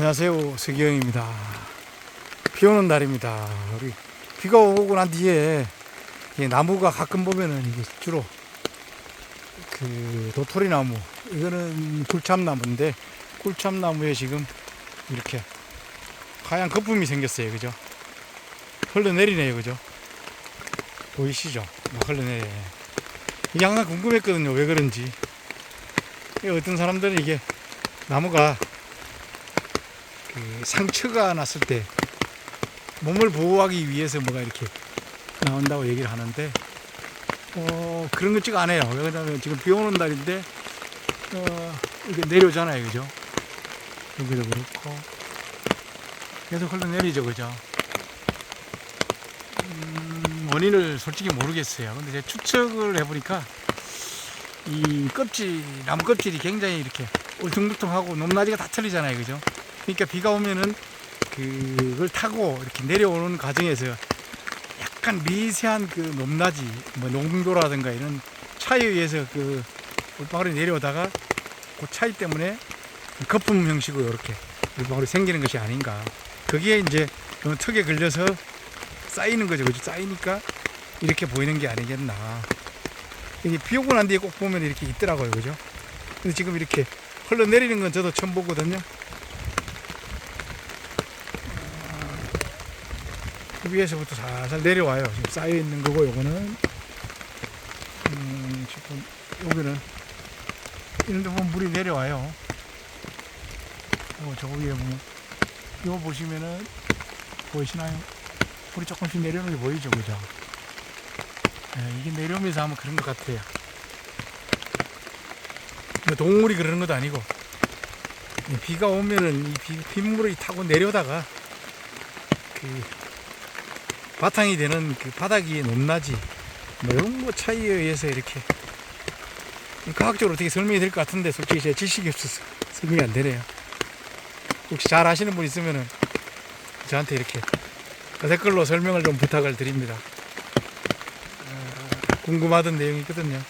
안녕하세요. 서기영입니다. 비 오는 날입니다. 우리 비가 오고 난 뒤에 이 나무가 가끔 보면은 이게 주로 그 도토리 나무, 이거는 굴참나무인데 굴참나무에 지금 이렇게 하얀 거품이 생겼어요. 그죠? 흘러내리네요. 그죠? 보이시죠? 막 흘러내려. 이게 항상 궁금했거든요. 왜 그런지. 어떤 사람들은 이게 나무가 그 상처가 났을 때 몸을 보호하기 위해서 뭐가 이렇게 나온다고 얘기를 하는데 어 그런 것 지금 안 해요. 왜냐하면 지금 비 오는 날인데 어 이게 내려오잖아요, 그죠? 여기도 그렇고 계속 흘러내리죠, 그죠? 음, 원인을 솔직히 모르겠어요. 근데 제가 추측을 해보니까 이 껍질, 나무 껍질이 굉장히 이렇게 울퉁불퉁하고 높낮이가 다 틀리잖아요, 그죠? 그러니까 비가 오면은 그걸 타고 이렇게 내려오는 과정에서 약간 미세한 그 높낮이, 뭐 농도라든가 이런 차이에 의해서 그 물방울이 내려오다가 그 차이 때문에 거품 형식으로 이렇게 물방울이 생기는 것이 아닌가. 그게 이제 그 턱에 걸려서 쌓이는 거죠. 그죠? 쌓이니까 이렇게 보이는 게 아니겠나. 이게 비 오고 난 뒤에 꼭 보면 이렇게 있더라고요. 그죠? 근데 지금 이렇게 흘러내리는 건 저도 처음 보거든요. 위에서부터 살살 내려와요. 지금 쌓여 있는 거고 요거는 음, 지금 여기는 이런 데 보면 물이 내려와요. 어, 저 위에 보면 이거 보시면은 보이시나요? 물이 조금씩 내려오는 게 보이죠, 그죠? 예, 이게 내려오면서 하면 그런 것 같아요. 뭐 동물이 그러는 것도 아니고 이 비가 오면은 이 비, 빗물이 타고 내려다가 그 바탕이 되는 그 바닥이 높낮이 뭐 이런 거 차이에 의해서 이렇게 과학적으로 어떻게 설명이 될 것 같은데 솔직히 제 지식이 없어서 설명이 안 되네요. 혹시 잘 아시는 분 있으면은 저한테 이렇게 댓글로 설명을 좀 부탁을 드립니다. 어, 궁금하던 내용이 있거든요.